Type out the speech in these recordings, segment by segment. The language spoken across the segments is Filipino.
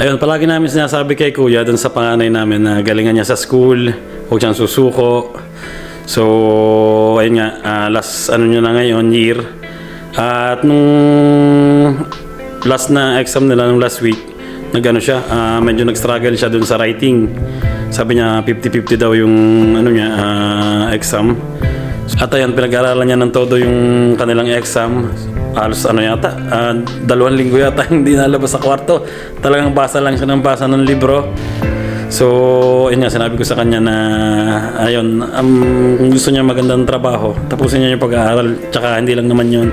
Ayun, palagi namin sinasabi kay kuya dun sa panganay namin na galingan niya sa school, huwag siyang susuko. So, ayun nga, ah, last ano niya na ngayon, year. At nung last na exam nila nung last week, nagano siya, ah, medyo nag-struggle siya dun sa writing. Sabi niya 50-50 daw yung ano niya, ah, exam. At ayun, pinag-aralan niya ng todo yung kanilang exam. Halos ano yata, ah, dalawang linggo yata hindi nalabas sa kwarto. Talagang basa lang siya ng basa ng libro. So, yun nga, sinabi ko sa kanya na, ayun, um, kung gusto niya magandang trabaho, tapusin niya yung pag-aaral, tsaka hindi lang naman yun.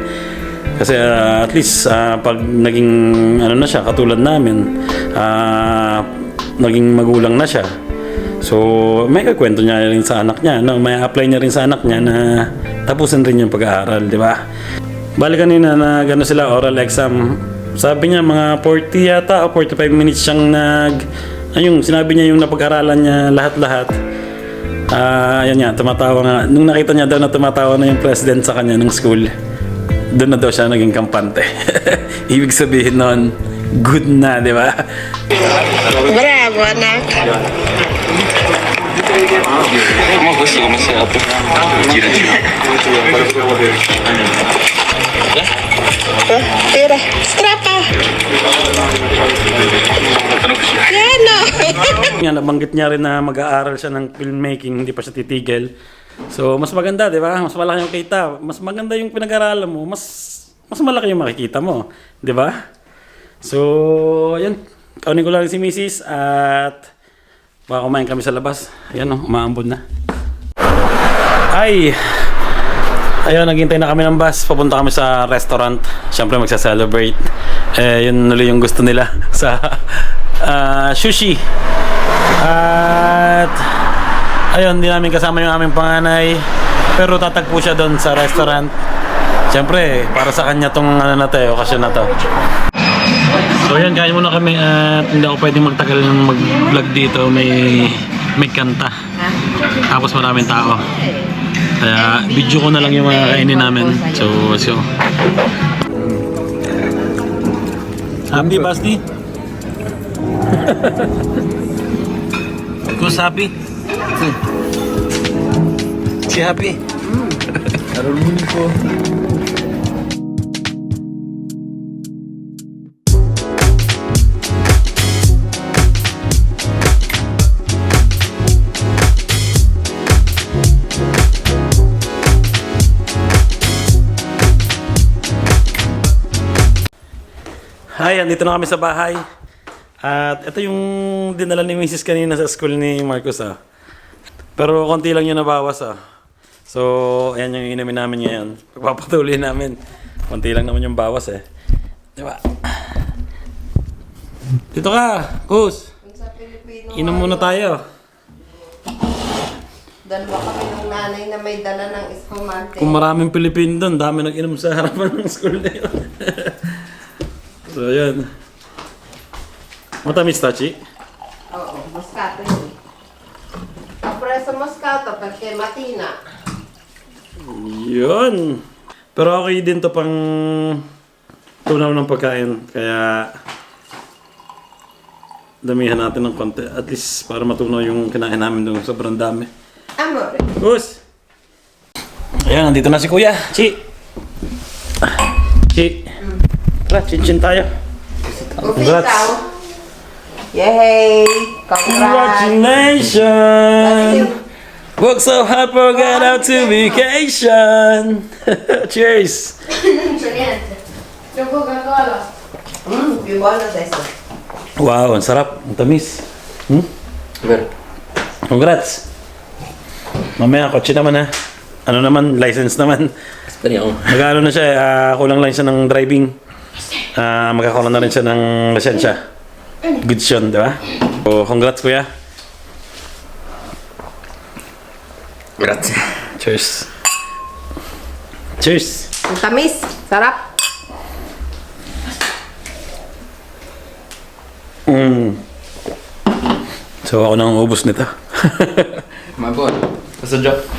Kasi ah, at least, ah, pag naging, ano na siya, katulad namin, ah, naging magulang na siya, So, may kwento niya rin sa anak niya, no? May apply niya rin sa anak niya na tapusin rin yung pag-aaral, di ba? Bali kanina na gano'n sila oral exam. Sabi niya mga 40 yata o 45 minutes siyang nag... Ayun, sinabi niya yung napag-aralan niya lahat-lahat. Ah, ayan nga, tumatawa nga. Nung nakita niya daw na tumatawa na yung president sa kanya ng school, doon na daw siya naging kampante. Ibig sabihin nun, good na, di ba? Bravo, anak. Gusto ko masaya ito. Tira. Strapa. Yan o. Nga, nabanggit niya rin na mag-aaral siya ng filmmaking, hindi pa siya titigil. So, mas maganda, di ba? Mas malaki yung kita. Mas maganda yung pinag-aralan mo, mas mas malaki yung makikita mo. Di ba? So, ayun. Kaunin ko lang si Mrs. at baka kumain kami sa labas. Ayan, oh, umaambon na. Ay! Ayun, naghintay na kami ng bus. Papunta kami sa restaurant. Siyempre, magsa-celebrate. Eh, yun ulit yung gusto nila sa ah, sushi. At ayun, hindi namin kasama yung aming panganay. Pero tatagpo siya doon sa restaurant. Siyempre, para sa kanya tong ano na to, eh, okasyon na to. So yan, kain muna kami at hindi ako pwedeng magtagal ng mag-vlog dito. May, may kanta. Tapos maraming tao. Kaya video ko na lang yung mga kainin namin. So, so. Happy, Basti? Who's happy? Si happy? Hi, andito na kami sa bahay. At ito yung dinala ni Mrs. kanina sa school ni Marcos ah. Pero konti lang yung nabawas ah. So, ayan yung inumin namin ngayon. Pagpapatuloy namin. Konti lang naman yung bawas eh. Di ba? Dito ka, Kus. Sa Pilipino, Inom muna tayo. dalawa kami ng nanay na may dala ng espumante. Kung maraming Pilipino doon, dami nag-inom sa harapan ng school na yun. so, ayan. Matamis, Tachi? Oo, moscato yun. Apreso moscato perché matina. Yun. Pero okay din to pang tunaw ng pagkain. Kaya damihan natin ng konti. At least para matunaw yung kinain namin doon. Sobrang dami. Amore. Gus! Ayan, nandito na si Kuya. Chi! Chi! Tara, chin-chin tayo. Congrats. Yay! Congrats! Congratulations! Work so hard, forget out to vacation! Cheers! Mmm, più buono adesso. Wow, ang sarap. Ang tamis. Hmm? Congrats. Mamaya, kotse naman ha. Ano naman, license naman. Magkano na siya, eh, ah, kulang lang siya ng driving. Ah, magkakaroon na rin siya ng lisensya. Good yun, di ba? So, congrats kuya. Grazie. Cheers. Cheers. Ang tamis. Sarap. Mm. So, ako nang ubos nito. My boy. Job?